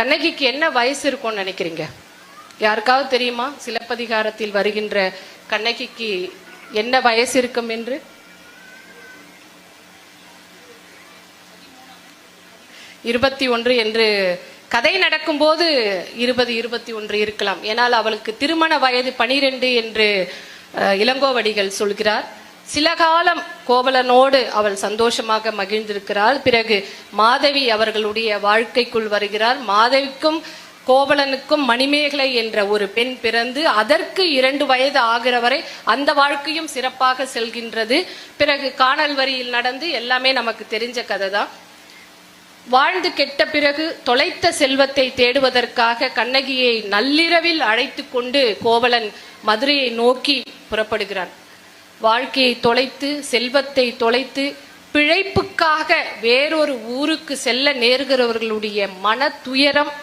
கண்ணகிக்கு என்ன வயசு இருக்கும்னு நினைக்கிறீங்க? யாருக்காவது தெரியுமா? சிலப்பதிகாரத்தில் வருகின்ற கண்ணகிக்கு என்ன வயசு இருக்கும் என்று? இருபத்தி ஒன்று என்று கதை நடக்கும்போது இருபது இருபத்தி ஒன்று இருக்கலாம். ஏனால் அவளுக்கு திருமண வயது பனிரெண்டு என்று இளங்கோவடிகள் சொல்கிறார். சில காலம் கோவலனோடு அவள் சந்தோஷமாக மகிழ்ந்திருக்கிறாள். பிறகு மாதவி அவர்களுடைய வாழ்க்கைக்குள் வருகிறார் மாதவிக்கும் கோவலனுக்கும் மணிமேகலை என்ற ஒரு பெண் பிறந்து அதற்கு இரண்டு வயது ஆகிற வரை அந்த வாழ்க்கையும் சிறப்பாக செல்கின்றது. பிறகு காணல் வரியில் நடந்து எல்லாமே நமக்கு தெரிஞ்ச கதை தான் வாழ்ந்து கெட்ட பிறகு தொலைத்த செல்வத்தை தேடுவதற்காக கண்ணகியை நள்ளிரவில் அழைத்து கொண்டு கோவலன் மதுரையை நோக்கி புறப்படுகிறான். வாழ்க்கையை தொலைத்து செல்வத்தை தொலைத்து பிழைப்புக்காக வேறொரு ஊருக்கு செல்ல நேர்கிறவர்களுடைய மன துயரம்